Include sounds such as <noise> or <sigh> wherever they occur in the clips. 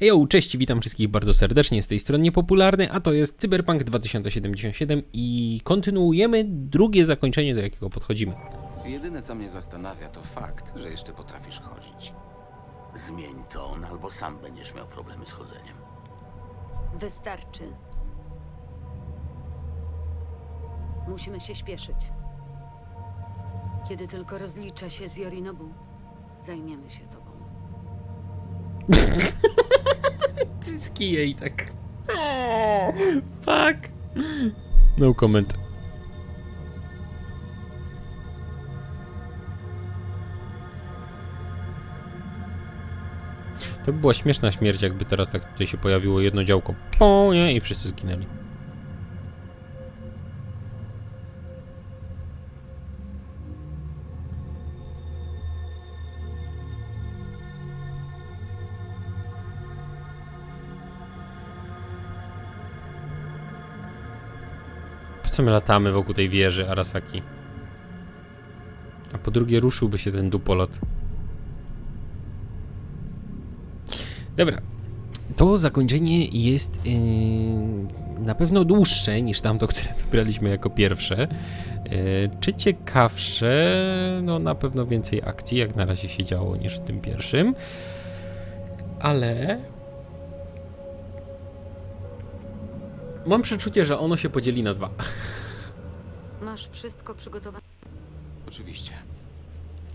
Hejo, cześć, witam wszystkich bardzo serdecznie z tej strony niepopularny, a to jest Cyberpunk 2077 i kontynuujemy drugie zakończenie, do jakiego podchodzimy. Jedyne, co mnie zastanawia, to fakt, że jeszcze potrafisz chodzić. Zmień ton, albo sam będziesz miał problemy z chodzeniem. Wystarczy. Musimy się śpieszyć. Kiedy tylko rozliczę się z Yorinobu, zajmiemy się tobą. <laughs> Cycki jej tak. Fuck. No comment. To by była śmieszna śmierć, jakby teraz tak tutaj się pojawiło jedno działko. Po nie i wszyscy zginęli. Co my latamy wokół tej wieży Arasaki? A po drugie ruszyłby się ten dupolot. Dobra. To zakończenie jest yy, na pewno dłuższe niż tamto, <laughs> które wybraliśmy jako pierwsze. Yy, czy ciekawsze? No na pewno więcej akcji, jak na razie się działo, niż w tym pierwszym. Ale mam przeczucie, że ono się podzieli na dwa. Masz wszystko przygotowane? Oczywiście.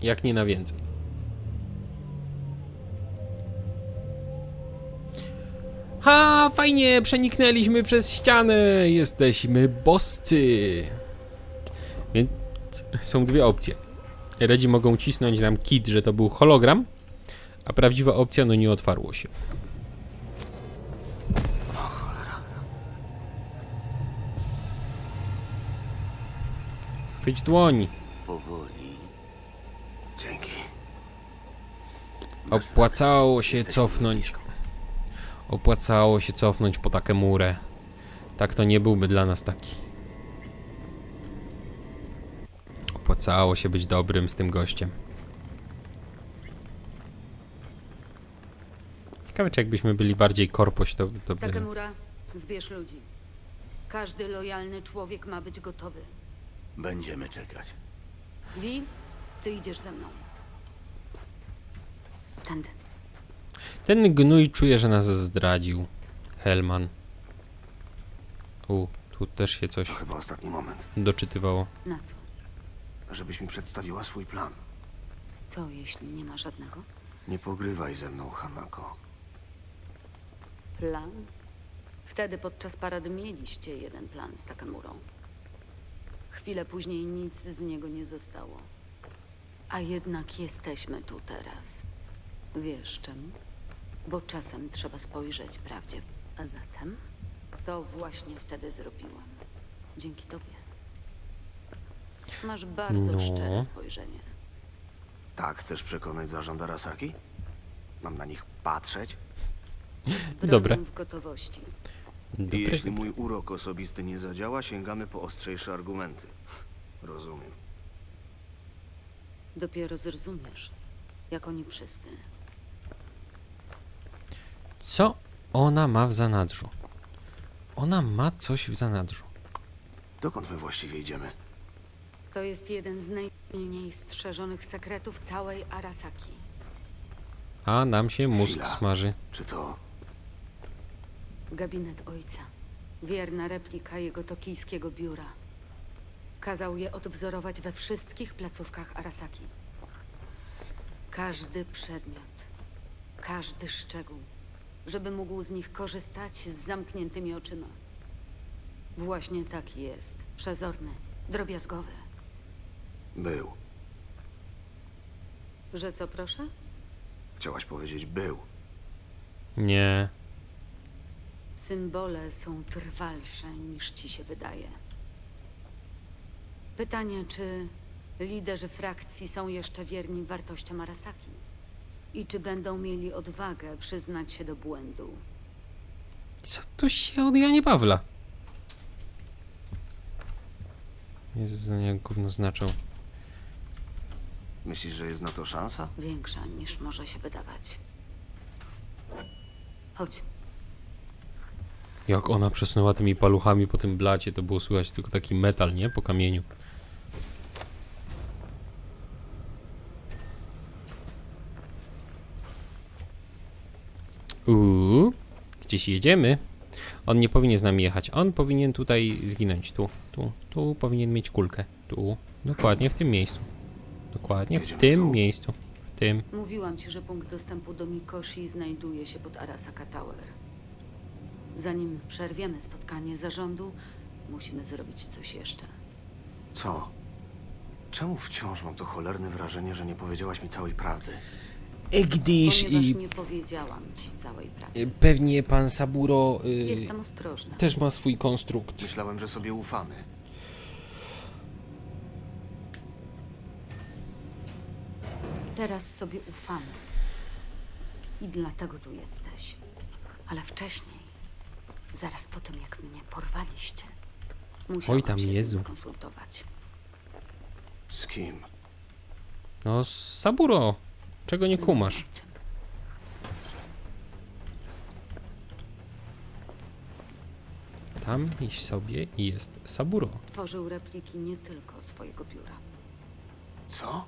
Jak nie na więcej. Ha, fajnie, przeniknęliśmy przez ścianę. Jesteśmy boscy. Więc są dwie opcje. Redzi mogą cisnąć nam kit, że to był hologram, a prawdziwa opcja, no nie otwarło się. Chwyć dłoń. Powoli. Dzięki. Opłacało się cofnąć. Opłacało się cofnąć po takę murę. Tak to nie byłby dla nas taki. Opłacało się być dobrym z tym gościem. Ciekawe, czy jakbyśmy byli bardziej korpoś, to, to by... Takemura, zbierz ludzi. Każdy lojalny człowiek ma być gotowy. Będziemy czekać. Wi, ty idziesz ze mną. Tędy. Ten gnój czuje, że nas zdradził. Helman. U, tu też się coś To chyba ostatni moment, doczytywało. Na co? żebyś mi przedstawiła swój plan. Co, jeśli nie ma żadnego? Nie pogrywaj ze mną, Hanako. Plan? Wtedy podczas parady mieliście jeden plan z Takemurą. Chwilę później nic z niego nie zostało. A jednak jesteśmy tu teraz. Wiesz czemu? Bo czasem trzeba spojrzeć prawdzie. w- A zatem to właśnie wtedy zrobiłam. Dzięki tobie. Masz bardzo No. szczere spojrzenie. Tak chcesz przekonać zarząd Arasaki? Mam na nich patrzeć? Broń Dobre. w gotowości. I Dobre. jeśli mój urok osobisty nie zadziała, sięgamy po ostrzejsze argumenty. <laughs> Rozumiem. Dopiero zrozumiesz, jak oni wszyscy. Co ona ma w zanadrzu? Ona ma coś w zanadrzu. Dokąd my właściwie idziemy? To jest jeden z najmniej strzeżonych sekretów całej Arasaki. A nam się mózg Chwila. smaży. Czy to... Gabinet ojca. Wierna replika jego tokijskiego biura. Kazał je odwzorować we wszystkich placówkach Arasaki. Każdy przedmiot, każdy szczegół, żeby mógł z nich korzystać z zamkniętymi oczyma. Właśnie taki jest. Przezorny, drobiazgowy. Był. Że co proszę? Chciałaś powiedzieć był. Nie. Symbole są trwalsze niż ci się wydaje. Pytanie, czy liderzy frakcji są jeszcze wierni wartościom Arasaki? I czy będą mieli odwagę przyznać się do błędu? Co tu się od Janie Pawla? Jezus, jak gówno znaczą. Myślisz, że jest na to szansa? Większa niż może się wydawać. Chodź. Jak ona przesunęła tymi paluchami po tym blacie, to było słychać tylko taki metal, nie? Po kamieniu. Uuu, gdzieś jedziemy. On nie powinien z nami jechać. On powinien tutaj zginąć. Tu, tu, tu powinien mieć kulkę. Tu, dokładnie w tym miejscu. Dokładnie w tym miejscu. W tym. Mówiłam ci, że punkt dostępu do Mikoshi znajduje się pod Arasaka Tower. Zanim przerwiemy spotkanie zarządu, musimy zrobić coś jeszcze. Co? Czemu wciąż mam to cholerne wrażenie, że nie powiedziałaś mi całej prawdy? Gdyż Ponieważ i nie powiedziałam ci całej prawdy. y, pewnie pan Saburo y, Jestem ostrożna. też ma swój konstrukt. Myślałem, że sobie ufamy. Teraz sobie ufamy. I dlatego tu jesteś. Ale wcześniej, zaraz po tym jak mnie porwaliście, musiałam Oj tam, się z nim Jezu. skonsultować. Z kim? No, Saburo, czego nie kumasz? ojcem. Tam iść sobie i jest Saburo. Tworzył repliki nie tylko swojego biura. Co?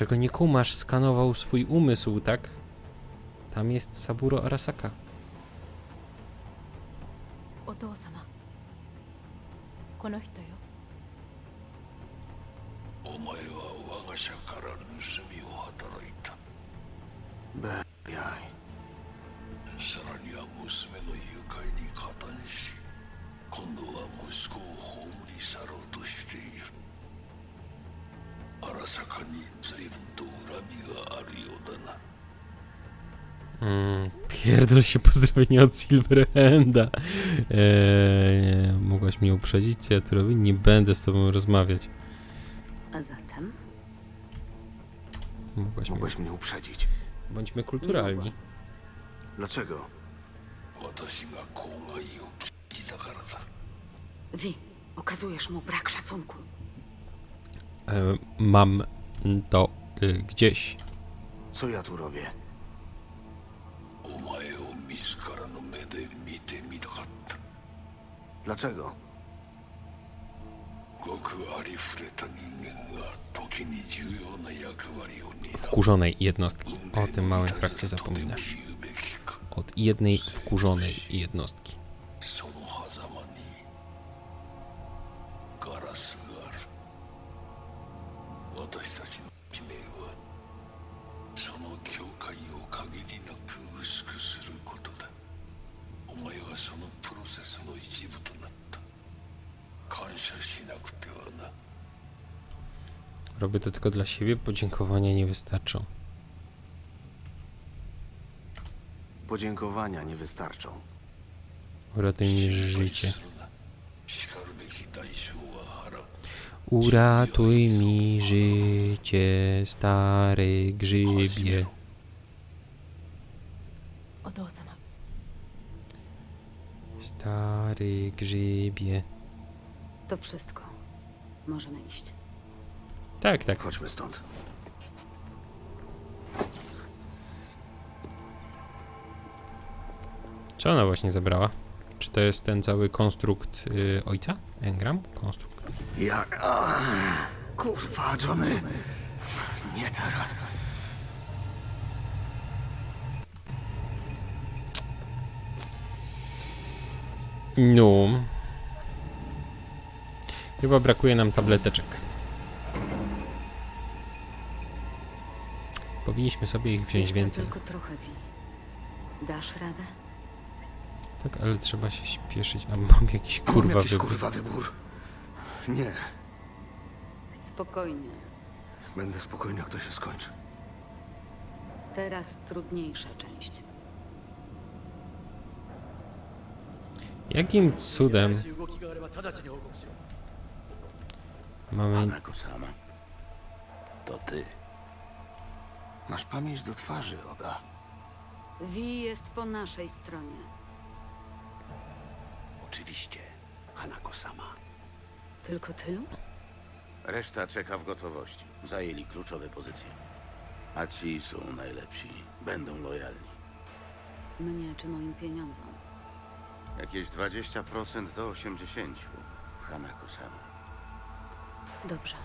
Czego nie kumasz? Skanował swój umysł, tak? Tam jest Saburo Arasaka. お父様この人よお前は我が社から盗みを働いた Be... jaj. さらには娘の誘拐に加担し今度は息子を葬り去ろうとしている 荒坂に随分と恨みがあるようだな Mm, pierdol się pozdrowienia od Silverhanda. Eee, mogłaś mnie uprzedzić, co ja tu robię? Nie będę z tobą rozmawiać. A zatem Mogłaś mnie... Mogłeś mnie uprzedzić. Bądźmy kulturalni. Dlaczego? 私が公害を聞いたからだ Wi, okazujesz mu brak szacunku. E, mam to e, gdzieś. Co ja tu robię? Dlaczego? Wkurzonej jednostki. O tym małym trakcie zapominasz. Od jednej wkurzonej jednostki. Robię to tylko dla siebie, podziękowania nie wystarczą. Podziękowania nie wystarczą. Uratuj mi życie. Uratuj mi życie, stary grzybie. Stary grzybie. To wszystko. Możemy iść. Tak, tak. Chodźmy stąd. Co ona właśnie zabrała? Czy to jest ten cały konstrukt y, ojca? Engram? Konstrukt. Jak... A, kurwa, Johnny! Nie teraz. No. Chyba brakuje nam tableteczek. Powinniśmy sobie ich wziąć Jeszcze więcej. tylko trochę, Wi. Dasz radę? Tak, ale trzeba się śpieszyć. A mam jakiś Mam kurwa jakiś wybór. kurwa wybór. Nie. Spokojnie. Będę spokojny, jak to się skończy. Teraz trudniejsza część. Jakim cudem mamy... To ty. Masz pamięć do twarzy, Oda. Wi jest po naszej stronie. Oczywiście. Hanako-sama. Tylko tylu? Reszta czeka w gotowości. Zajęli kluczowe pozycje. A ci są najlepsi. Będą lojalni. Mnie czy moim pieniądzom? Jakieś 20% do 80%. Hanako-sama. Dobrze.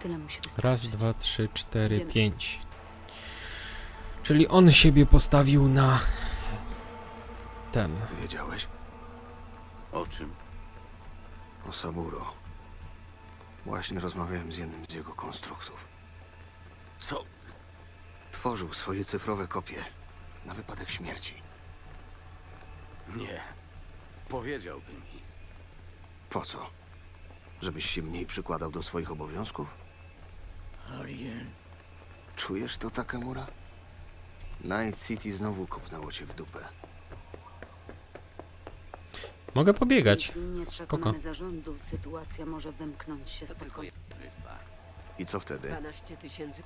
Tyle musi wystarczyć. Raz, dwa, trzy, cztery, Idziemy. pięć. Czyli on siebie postawił na ten. Wiedziałeś? O czym? O Saburo. Właśnie rozmawiałem z jednym z jego konstruktów. Co? Tworzył swoje cyfrowe kopie na wypadek śmierci. Nie. Powiedziałby mi. Po co? Żebyś się mniej przykładał do swoich obowiązków? Arien. Czujesz to, Takamura? Night City znowu kopnęło cię w dupę. Mogę pobiegać. Jeśli nie Spoko. przekonamy zarządu, sytuacja może wymknąć się spokojnie. Wyspa. I co wtedy? 12 tysięcy.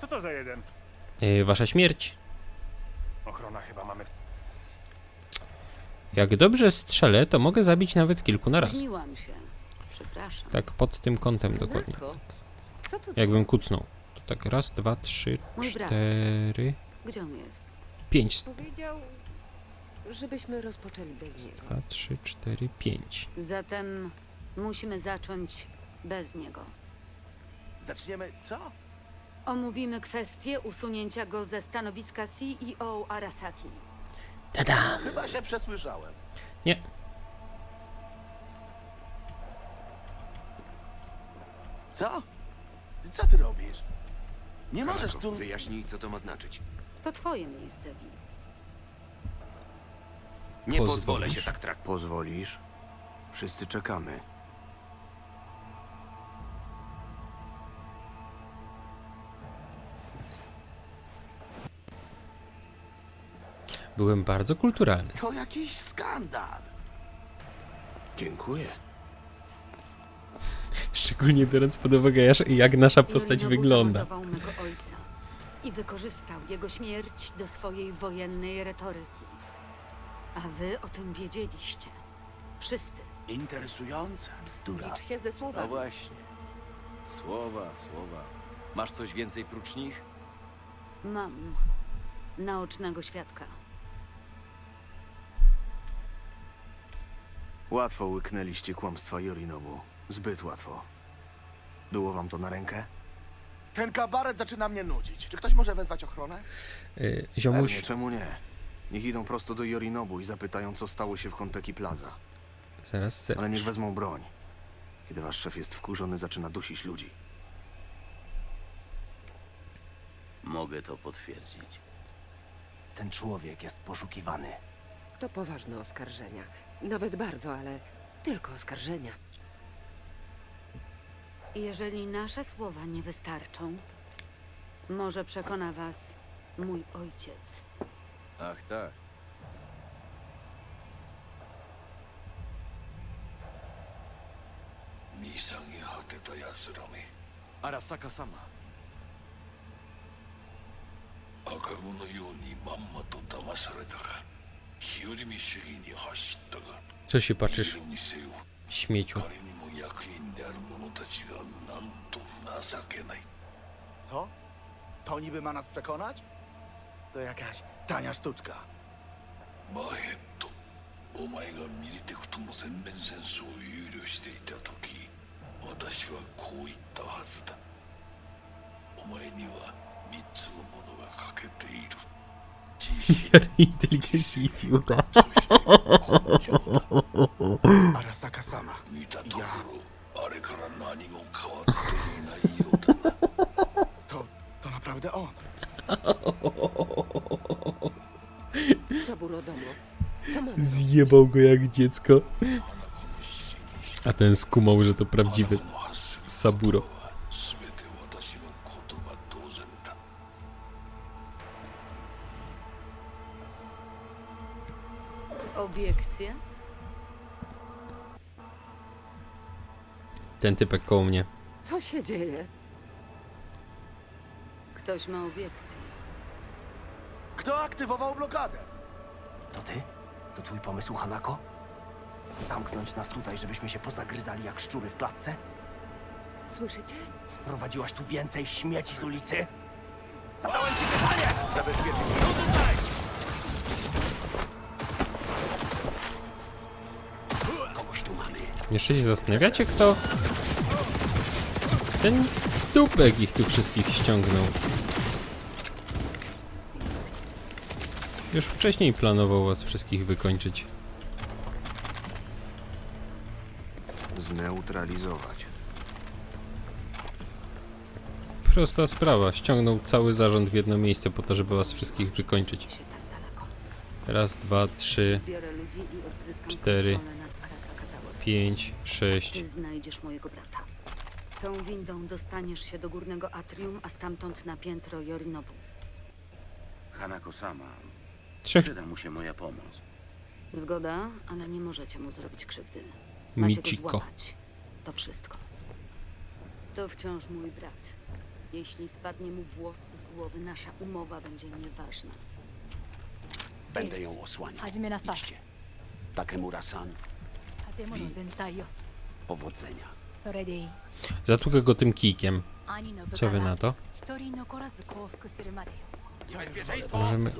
Co to za jeden? Yy, wasza śmierć. Ochrona chyba mamy w... Jak dobrze strzelę, to mogę zabić nawet kilku na raz. Spóźniłam się. Przepraszam. Tak pod tym kątem dokładnie. Co to Jakbym kucnął. To tak raz, dwa, trzy, Mój brat. cztery, Gdzie on jest? pięć. powiedział, żebyśmy rozpoczęli bez niego. Dwa, trzy, cztery, pięć. Zatem musimy zacząć bez niego. Zaczniemy co? Omówimy kwestię usunięcia go ze stanowiska CEO Arasaki. Tada! Chyba się przesłyszałem. Nie. Co? Co ty robisz? Nie możesz tu... Wyjaśnij, co to ma znaczyć. To twoje miejsce, Vi. Nie Pozwolisz? pozwolę się tak traktować. Pozwolisz? Wszyscy czekamy. Byłem bardzo kulturalny. To jakiś skandal. Dziękuję. Szczególnie biorąc pod uwagę, jaż- jak nasza postać wygląda. mego i wykorzystał jego śmierć do swojej wojennej retoryki. A wy o tym wiedzieliście. Wszyscy. Interesujące. Bzdura. Licz się ze No słowami. właśnie. Słowa, słowa. Masz coś więcej prócz nich? Mam naocznego świadka. Łatwo łyknęliście kłamstwa Yorinobu. Zbyt łatwo. Było wam to na rękę? Ten kabaret zaczyna mnie nudzić. Czy ktoś może wezwać ochronę? Yy, Pewnie, ziomuś, czemu nie? Niech idą prosto do Yorinobu i zapytają, co stało się w Konpeki Plaza. zaraz se. Ale niech wezmą broń. Kiedy wasz szef jest wkurzony, zaczyna dusić ludzi. Mogę to potwierdzić. Ten człowiek jest poszukiwany. To poważne oskarżenia. Nawet bardzo, ale tylko oskarżenia. Jeżeli nasze słowa nie wystarczą, może przekona was mój ojciec. Ach tak. Misagi 果てた奴らめ Arasaka sama. 赤子のようにまんまと騙されたか日和見主義に走ったが Co się いず patrzysz, れにせよ Śmieciu? 彼にも役員である者たちがなんと情けない To? To niby ma nas przekonać? To jakaś tania sztuczka. マーヘッドお前がミリテクとの全面戦争を憂慮していた時私はこう言ったはずだお前には三つのものが欠けている 自信 Inteligencji <laughs> i fiuta. 根性だ Arasaka sama. 見たところあれから何も変わっていないようだな To, to naprawdę on. Saburo domu. Co mamy? Zjebał go jak dziecko. 花子の指示にして A ten skumał, że to 花 prawdziwy 子の発する Saburo. Obiekcje? Ten typek koło mnie. Co się dzieje? Ktoś ma obiekcje. Kto aktywował blokadę? To ty? To twój pomysł, Hanako? Zamknąć nas tutaj, żebyśmy się pozagryzali jak szczury w klatce? Słyszycie? Sprowadziłaś tu więcej śmieci z ulicy? Zadałem ci pytanie! Zabezpieczyć No tutaj! Jeszcze się zastanawiacie, kto ten dupek ich tu wszystkich ściągnął. Już wcześniej planował was wszystkich wykończyć. Zneutralizować. Prosta sprawa. Ściągnął cały zarząd w jedno miejsce po to, żeby was wszystkich wykończyć. Raz, dwa, trzy, cztery, kontrolę nad Arasaka Tower pięć, sześć. Ty znajdziesz mojego brata. Tą windą dostaniesz się do górnego atrium, a stamtąd na piętro Jorinobu. Hanako sama. Trzech Przyda mu się moja pomoc. Zgoda, ale nie możecie mu zrobić krzywdy. Macie go złapać. To wszystko. To wciąż mój brat. Jeśli spadnie mu włos z głowy, nasza umowa będzie nieważna. Będę ją osłaniał. Hajime na Takemura-san, Powodzenia. Zatłukę go tym kijkiem. Co wy na to? Możemy...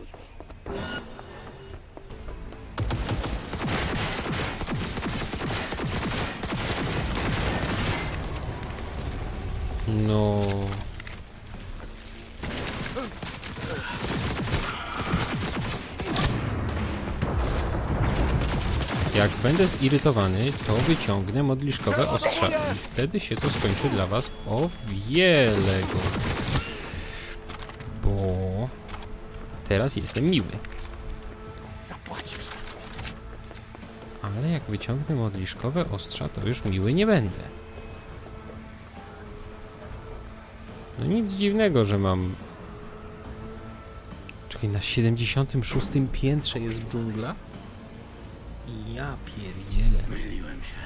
No... Jak będę zirytowany, to wyciągnę modliszkowe ostrza i wtedy się to skończy dla was o wiele gorzej. Bo teraz jestem miły. Ale jak wyciągnę modliszkowe ostrza, to już miły nie będę. No nic dziwnego, że mam... Czekaj, na 76 piętrze jest dżungla? Ja pierdzielę. Myliłem się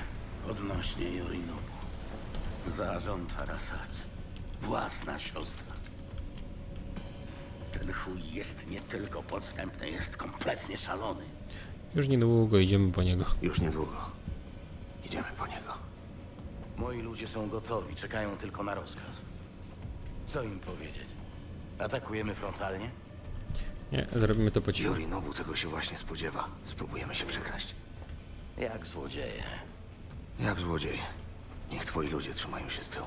odnośnie Yorinobu. Zarząd Arasaki. Własna siostra. Ten chuj jest nie tylko podstępny, jest kompletnie szalony. Już niedługo idziemy po niego. Już niedługo. Idziemy po niego. Moi ludzie są gotowi, czekają tylko na rozkaz. Co im powiedzieć? Atakujemy frontalnie? Nie, zrobimy to po cichu. Yorinobu tego się właśnie spodziewa. Spróbujemy się przekraść. Jak złodzieje. Jak złodziej. Niech twoi ludzie trzymają się z tyłu.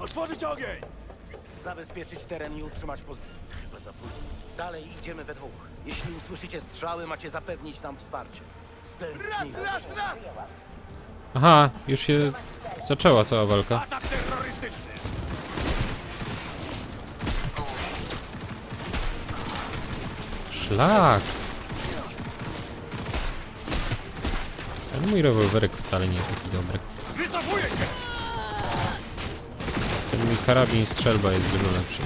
Otworzyć ogień! Zabezpieczyć teren i utrzymać poz... Chyba za późno. Dalej idziemy we dwóch. Jeśli usłyszycie strzały, macie zapewnić nam wsparcie. Raz, raz, raz! Aha, już się zaczęła cała walka. Atak terrorystyczny! Szlak! Ten mój rewolwerek wcale nie jest taki dobry. Ten mój karabin strzelba jest dużo lepszy.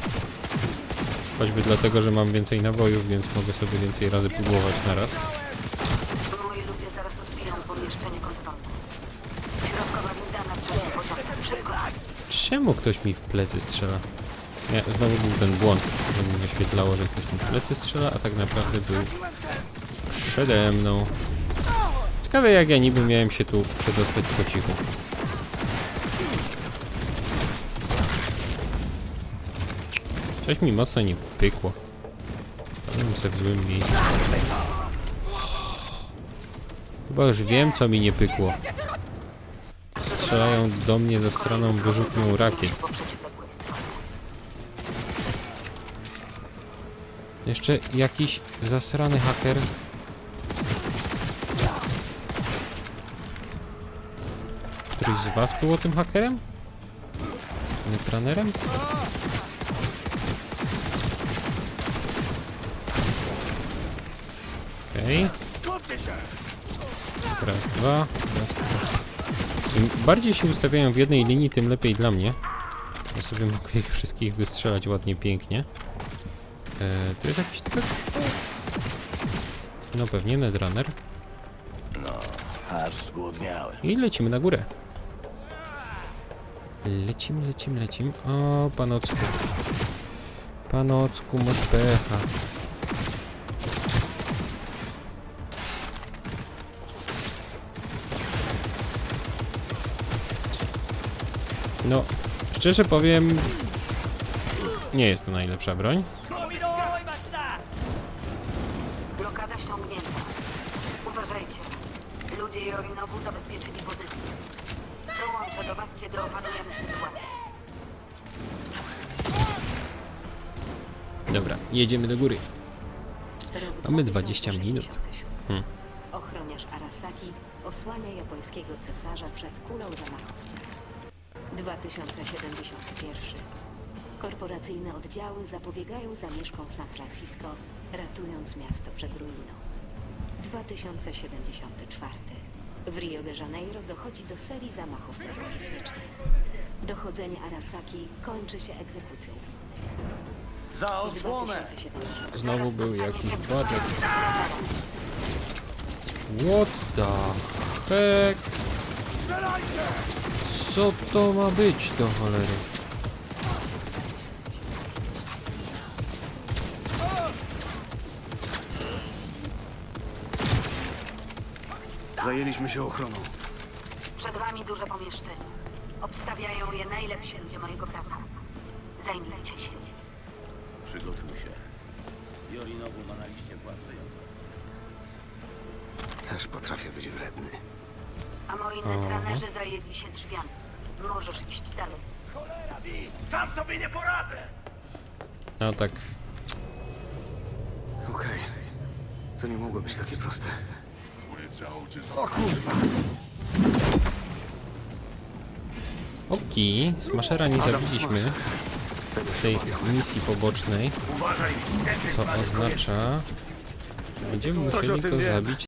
Choćby dlatego, że mam więcej nabojów, więc mogę sobie więcej razy pudłować na raz. Czemu ktoś mi w plecy strzela? Nie, znowu był ten błąd, że mi wyświetlało, że ktoś mi plecy strzela, a tak naprawdę był przede mną. Ciekawe jak ja niby miałem się tu przedostać po cichu. Coś mi mocno nie pykło. Stanąłem sobie w złym miejscu. Chyba już wiem, co mi nie pykło. Strzelają do mnie ze stroną wyrzutnią rakiet. Jeszcze jakiś zasrany haker. Któryś z was było tym hakerem? Netranerem? Okej. Się! Raz, dwa, raz, dwa. Im bardziej się ustawiają w jednej linii, tym lepiej dla mnie. Ja sobie mogę ich wszystkich wystrzelać ładnie, pięknie. E, tu jest jakiś typek? No pewnie, Netrunner. No, aż zgłodniałem. I lecimy na górę. Lecimy, lecimy, lecimy. O, panocku. Panocku, masz pecha. No, szczerze powiem, nie jest to najlepsza broń. Jedziemy do góry. Mamy 20 minut. 2067. Hmm. Ochroniarz Arasaki osłania japońskiego cesarza przed kulą zamachowca. 2071. Korporacyjne oddziały zapobiegają zamieszkom San Francisco, ratując miasto przed ruiną. 2074. W Rio de Janeiro dochodzi do serii zamachów terrorystycznych. Dochodzenie Arasaki kończy się egzekucją. Za osłonę! 2070. Znowu był jakiś budżet. What the heck? Co to ma być do cholery? Zajęliśmy się ochroną. Przed wami duże pomieszczenie. Obstawiają je najlepsi ludzie mojego brata. Zajmijcie się. Przygotuj się. Jorinobu ma na liście płac wyjątkowych. Też potrafię być wredny. A moi netranerzy zajęli się drzwiami. Możesz iść dalej. Sam sobie nie poradzę! No tak, Okej. To nie mogło być takie proste. oki, Smashera nie zabiliśmy tej misji pobocznej, co oznacza, że będziemy musieli go zabić